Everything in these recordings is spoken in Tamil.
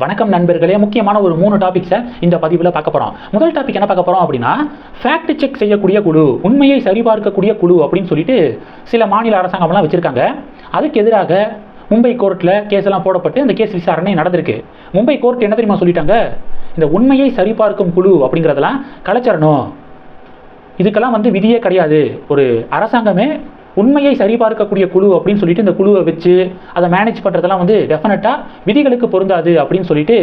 வணக்கம் நண்பர்களே முக்கியமான ஒரு மூணு டாபிக்ஸை இந்த பதிவில் பார்க்க போகிறோம் முதல் டாபிக் என்ன பார்க்க போகிறோம் அப்படின்னா ஃபேக்ட் செக் செய்யக்கூடிய குழு உண்மையை சரிபார்க்கக்கூடிய குழு அப்படின்னு சொல்லிட்டு சில மாநில அரசாங்கம்லாம் வச்சுருக்காங்க. அதுக்கு எதிராக மும்பை கோர்ட்டில் கேஸ் எல்லாம் போடப்பட்டு அந்த கேஸ் விசாரணை நடந்திருக்கு. மும்பை கோர்ட் என்ன தெரியுமா சொல்லிட்டாங்க? இந்த உண்மையை சரிபார்க்கும் குழு அப்படிங்கிறதெல்லாம் கலைச்சிடணும். இதுக்கெல்லாம் வந்து விதியே கிடையாது. ஒரு அரசாங்கமே உண்மையை சரிபார்க்கக்கூடிய குழு அப்படின்னு சொல்லிட்டு இந்த குழுவை வச்சு அதை மேனேஜ் பண்ணுறதெல்லாம் வந்து டெஃபினட்டாக விதிகளுக்கு பொருந்தாது அப்படின்னு சொல்லிட்டு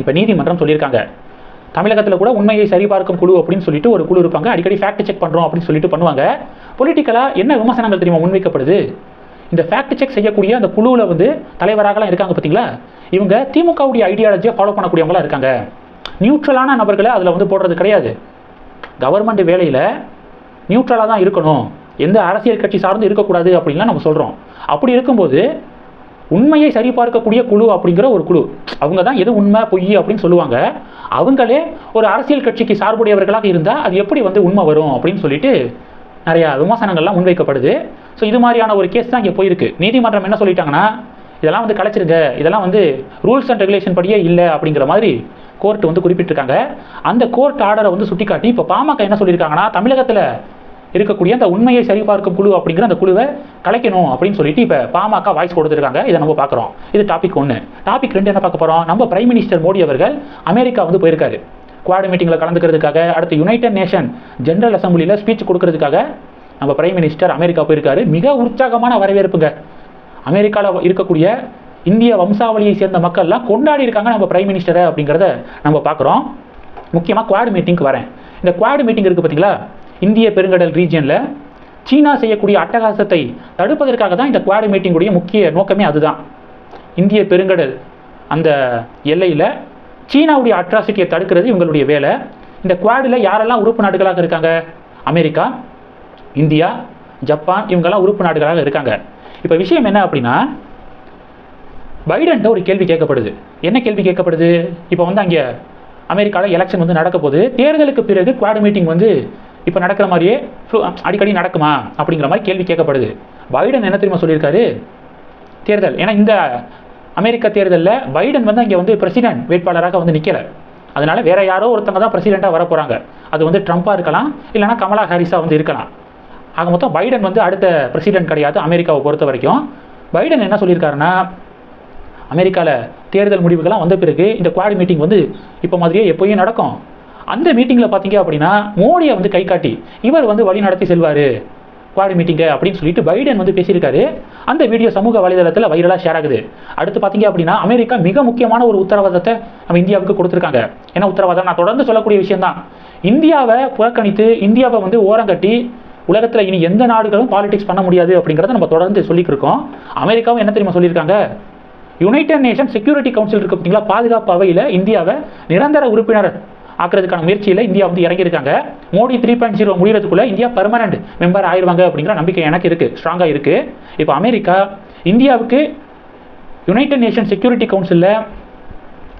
இப்போ நீதிமன்றம் சொல்லியிருக்காங்க. தமிழகத்தில் கூட உண்மையை சரிபார்க்கும் குழு அப்படின்னு சொல்லிட்டு ஒரு குழு இருப்பாங்க. அடிக்கடி ஃபேக்ட் செக் பண்ணுறோம் அப்படின்னு சொல்லிட்டு பண்ணுவாங்க. பொலிட்டிக்கலாக என்ன விமர்சனங்கள் தெரியுமா முன்வைக்கப்படுது? இந்த ஃபேக்ட் செக் செய்யக்கூடிய அந்த குழுவில் வந்து தலைவராகலாம் இருக்காங்க பார்த்தீங்களா இவங்க திமுகவுடைய ஐடியாலஜியை ஃபாலோ பண்ணக்கூடியவங்களாம் இருக்காங்க. நியூட்ரலான நபர்களை அதில் வந்து போடுறது கிடையாது. கவர்மெண்ட் வேலையில் நியூட்ரலாக தான் இருக்கணும். எந்த அரசியல் கட்சி சார்ந்து இருக்கக்கூடாது அப்படின்லாம் நம்ம சொல்கிறோம் அப்படி இருக்கும்போது உண்மையை சரிபார்க்கக்கூடிய குழு அப்படிங்கிற ஒரு குழு. அவங்க தான் எது உண்மை பொய் அப்படின்னு சொல்லுவாங்க. அவங்களே ஒரு அரசியல் கட்சிக்கு சார்புடையவர்களாக இருந்தால் அது எப்படி வந்து உண்மை வரும் அப்படின்னு சொல்லிட்டு நிறையா விமர்சனங்கள்லாம் முன்வைக்கப்படுது. ஸோ இது மாதிரியான ஒரு கேஸ் தான் இங்கே போயிருக்கு. நீதிமன்றம் என்ன சொல்லிட்டாங்கன்னா இதெல்லாம் வந்து கலைச்சிருங்க. இதெல்லாம் வந்து ரூல்ஸ் அண்ட் ரெகுலேஷன் படியே இல்லை அப்படிங்கிற மாதிரி கோர்ட் வந்து குறிப்பிட்டிருக்காங்க. அந்த கோர்ட் ஆர்டரை வந்து சுட்டிக்காட்டி இப்போ பாமக என்ன சொல்லியிருக்காங்கன்னா தமிழகத்தில் இருக்கக்கூடிய அந்த உண்மையை சரிபார்க்கும் குழு அப்படிங்கிற அந்த குழுவை கலைக்கணும் அப்படின்னு சொல்லிட்டு இப்போ பாமக வாய்ஸ் கொடுத்துருக்காங்க. இதை நம்ம பார்க்குறோம். இது டாபிக் ஒன்று டாபிக் ரெண்டு என்ன பார்க்க போகிறோம் நம்ம பிரைம் மினிஸ்டர் மோடி அவர்கள் அமெரிக்கா வந்து போயிருக்காரு. குவாட் மீட்டிங்கில் கலந்துக்கிறதுக்காக அடுத்து யுனைடெட் நேஷன் ஜென்ரல் அசம்பிளியில் ஸ்பீச் கொடுக்கறதுக்காக நம்ம பிரைம் மினிஸ்டர் அமெரிக்கா போயிருக்காரு. மிக உற்சாகமான வரவேற்புங்க. அமெரிக்காவில் இருக்கக்கூடிய இந்திய வம்சாவளியை சேர்ந்த மக்கள்லாம் கொண்டாடி இருக்காங்க நம்ம பிரைம் மினிஸ்டரை அப்படிங்கிறத நம்ம பார்க்குறோம். முக்கியமாக குவாட் மீட்டிங்க்கு வரேன். இந்த குவாட் மீட்டிங் இருக்குது பார்த்தீங்களா இந்திய பெருங்கடல் ரீஜியனில் சீனா செய்யக்கூடிய அட்டகாசத்தை தடுப்பதற்காக தான் இந்த குவாட் மீட்டிங்குடைய முக்கிய நோக்கமே அதுதான். இந்திய பெருங்கடல் அந்த எல்லையில் சீனாவுடைய அட்ராசிட்டியை தடுக்கிறது இவங்களுடைய வேலை. இந்த குவாடில் யாரெல்லாம் உறுப்பு நாடுகளாக இருக்காங்க? அமெரிக்கா இந்தியா ஜப்பான் இவங்கெல்லாம் உறுப்பு நாடுகளாக இருக்காங்க. இப்போ விஷயம் என்ன அப்படின்னா பைடன்ட்ட ஒரு கேள்வி கேட்கப்படுது. என்ன கேள்வி கேட்கப்படுது? இப்போ வந்து அங்கே அமெரிக்காவில் எலெக்ஷன் வந்து நடக்க போகுது தேர்தலுக்கு பிறகு குவாட் மீட்டிங் வந்து இப்போ நடக்கிற மாதிரியே அடிக்கடி நடக்குமா? அப்படிங்கிற மாதிரி கேள்வி கேட்கப்படுது. பைடன் என்ன தெரியுமா சொல்லியிருக்காரு? தேர்தல். ஏன்னா இந்த அமெரிக்க தேர்தலில் பைடன் வந்து அங்கே வந்து பிரசிடென்ட் வேட்பாளராக வந்து நிற்கலை அதனால் வேறு யாரோ ஒருத்தங்க தான் பிரசிடெண்ட்டாக வர போகிறாங்க அது வந்து ட்ரம்ப்பாக இருக்கலாம் இல்லைனா கமலா ஹாரிஸாக வந்து இருக்கலாம். ஆக மொத்தம் பைடன் வந்து அடுத்த பிரசிடென்ட் கிடையாது அமெரிக்காவை பொறுத்த வரைக்கும். பைடன் என்ன சொல்லியிருக்காருன்னா அமெரிக்காவில் தேர்தல் முடிவுகள்லாம் வந்த பிறகு இந்த குவாட் மீட்டிங் வந்து இப்போ மாதிரியே எப்போயும் நடக்கும். அந்த மீட்டிங்கில் பார்த்தீங்க அப்படின்னா மோடியை வந்து கை காட்டி இவர் வந்து வழி நடத்தி செல்வார். குவாட் மீட்டிங்கு அப்படின்னு சொல்லிட்டு பைடன் வந்து பேசியிருக்காரு. அந்த வீடியோ சமூக வலைதளத்தில் வைரலாக ஷேர் ஆகுது. அடுத்து பார்த்தீங்க அப்படின்னா அமெரிக்கா மிக முக்கியமான ஒரு உத்தரவாதத்தை நம்ம இந்தியாவுக்கு கொடுத்துருக்காங்க. ஏன்னா உத்தரவாதம்? நான் தொடர்ந்து சொல்லக்கூடிய விஷயம்தான். இந்தியாவை புறக்கணித்து இந்தியாவை வந்து ஓரங்கட்டி உலகத்தில் இனி எந்த நாடுகளும் பாலிடிக்ஸ் பண்ண முடியாது அப்படிங்கிறத நம்ம தொடர்ந்து சொல்லிட்டு இருக்கோம். அமெரிக்காவும் என்ன தெரியுமா சொல்லியிருக்காங்க? யுனைடெட் நேஷன் செக்யூரிட்டி கவுன்சில் இருக்கு பார்த்தீங்களா பாதுகாப்பு அவையில் இந்தியாவை நிரந்தர உறுப்பினர் ஆக்குறதுக்கான முயற்சியில் இந்தியா வந்து இறங்கியிருக்காங்க. மோடி த்ரீ பாயிண்ட் ஜீரோ முடியறதுக்குள்ள இந்தியா பர்மனன்ட் மெம்பர் ஆயிடுவாங்க அப்படிங்கிற நம்பிக்கை எனக்கு இருக்கு ஸ்ட்ராங்காக இருக்கு. இப்போ அமெரிக்கா இந்தியாவுக்கு யுனைடெட் நேஷன் செக்யூரிட்டி கவுன்சிலில்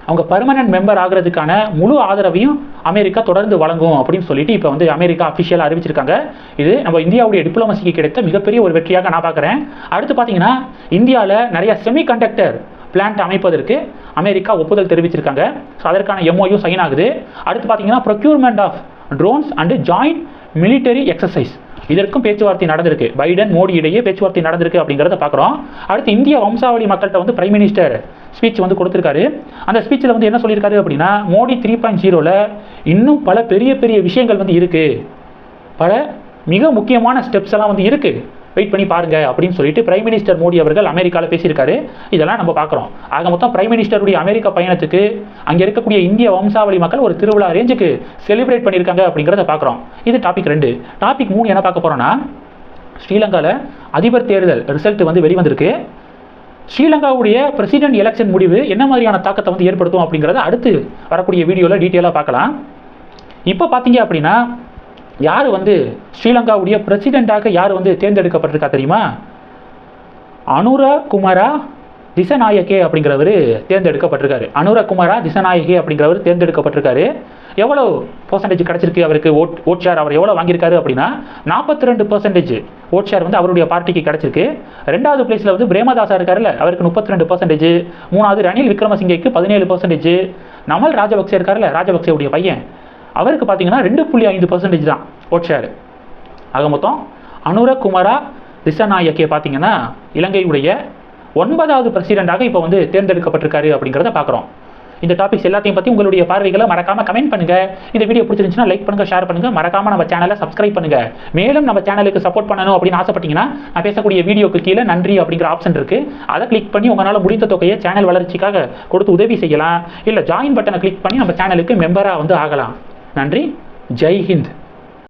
அவங்க பர்மனன்ட் மெம்பர் ஆகிறதுக்கான முழு ஆதரவையும் அமெரிக்கா தொடர்ந்து வழங்கும் அப்படின்னு சொல்லிட்டு இப்போ வந்து அமெரிக்கா அஃபிஷியலாக அறிவிச்சிருக்காங்க. இது நம்ம இந்தியாவுடைய டிப்ளமசிக்கு கிடைத்த மிகப்பெரிய ஒரு வெற்றியாக நான் பார்க்குறேன் அடுத்து பார்த்தீங்கன்னா இந்தியாவில் நிறைய செமி கண்டக்டர் பிளான்ட் அமைப்பதற்கு அமெரிக்கா ஒப்புதல் தெரிவிச்சிருக்காங்க. ஸோ அதற்கான எம்ஓயு சைன் ஆகுது. அடுத்து பார்த்தீங்கன்னா procurement of drones and joint military exercise இதற்கும் பேச்சுவார்த்தை நடந்திருக்கு. பைடன் மோடி இடையே பேச்சுவார்த்தை நடந்திருக்கு அப்படிங்கிறத பார்க்குறோம். அடுத்து இந்திய வம்சாவளி மக்கள்கிட்ட வந்து பிரைம் மினிஸ்டர் ஸ்பீச் வந்து கொடுத்துருக்காரு. அந்த ஸ்பீச்சில் வந்து என்ன சொல்லியிருக்காரு அப்படின்னா மோடி த்ரீ பாயிண்ட் ஜீரோவில் இன்னும் பல பெரிய பெரிய விஷயங்கள் வந்து இருக்குது பல மிக முக்கியமான ஸ்டெப்ஸ் எல்லாம் வந்து இருக்குது வெயிட் பண்ணி பாருங்க அப்படின்னு சொல்லிட்டு பிரைம் மினிஸ்டர் மோடி அவர்கள் அமெரிக்காவில் பேசியிருக்காரு. இதெல்லாம் நம்ம பார்க்குறோம். ஆக மொத்தம் பிரைம் மினிஸ்டருடைய அமெரிக்க பயணத்துக்கு அங்கே இருக்கக்கூடிய இந்திய வம்சாவளி மக்கள் ஒரு திருவிழா ரேஞ்சுக்கு செலிப்ரேட் பண்ணியிருக்காங்க அப்படிங்கிறத பார்க்குறோம். இது டாபிக் ரெண்டு. டாபிக் மூணு என்ன பார்க்க போகிறோன்னா ஸ்ரீலங்காவில் அதிபர் தேர்தல் ரிசல்ட் வந்து வெளிவந்திருக்கு. ஸ்ரீலங்காவுடைய பிரசிடென்ட் எலெக்ஷன் முடிவு என்ன மாதிரியான தாக்கத்தை வந்து ஏற்படுத்தும் அப்படிங்கிறத அடுத்து வரக்கூடிய வீடியோவில் டீட்டெயிலாக பார்க்கலாம். இப்போ பார்த்தீங்க அப்படின்னா யார் வந்து ஸ்ரீலங்காவுடைய பிரசிடெண்ட்டாக யார் வந்து தேர்ந்தெடுக்கப்பட்டிருக்கா தெரியுமா? அனுரா குமாரா திசநாயகே அப்படிங்கிறவர் தேர்ந்தெடுக்கப்பட்டிருக்காரு. அனுரகுமாரா திசநாயகே அப்படிங்கிறவர் தேர்ந்தெடுக்கப்பட்டிருக்காரு. எவ்வளோ பர்சன்டேஜ் கிடச்சிருக்கு அவருக்கு? ஓட் ஓட் ஷேர் அவர் எவ்வளோ வாங்கியிருக்காரு அப்படின்னா நாற்பத்தி ரெண்டு பர்சன்டேஜ் ஓட் ஷேர் வந்து அவருடைய பார்ட்டிக்கு கிடச்சிருக்கு. ரெண்டாவது பிளேஸில் வந்து பிரேமதாசா இருக்காருல்ல அவருக்கு முப்பத்தி ரெண்டு பர்சன்டேஜ் மூணாவது ரணில் விக்ரமசிங்கேக்கு பதினேழு பர்சன்டேஜ் நமல் ராஜபக்சே இருக்காருல்ல ராஜபக்சேவுடைய பையன். அவருக்கு பார்த்தீங்கன்னா ரெண்டு புள்ளி ஐந்து பர்சன்டேஜ் தான் ஓட் ஷேர் ஆக மொத்தம் அனுரகுமாரா திசநாயக்கே பார்த்தீங்கன்னா இலங்கையுடைய ஒன்பதாவது பிரசிடெண்டாக இப்போ வந்து தேர்ந்தெடுக்கப்பட்டிருக்காரு அப்படிங்கிறத பார்க்குறோம். இந்த டாபிக்ஸ் எல்லாத்தையும் பற்றி உங்களுடைய பார்வைகளை மறக்காம கமெண்ட் பண்ணுங்க. இந்த வீடியோ பிடிச்சிருந்துச்சுன்னா லைக் பண்ணுங்க ஷேர் பண்ணுங்க. மறக்காம நம்ம சேனலை சப்ஸ்கிரைப் பண்ணுங்க. மேலும் நம்ம சேனலுக்கு சப்போர்ட் பண்ணணும் அப்படின்னு ஆசைப்பட்டீங்கன்னா நான் பேசக்கூடிய வீடியோக்கு கீழே நன்றி அப்படிங்கிற ஆப்ஷன் இருக்கு. அதை கிளிக் பண்ணி உங்களால் முடிந்த தொகையை சேனல் வளர்ச்சிக்காக கொடுத்து உதவி செய்யலாம். இல்லை ஜாயின் பட்டனை கிளிக் பண்ணி நம்ம சேனலுக்கு மெம்பராக வந்து ஆகலாம். நன்றி. ஜெய் ஹிந்த்.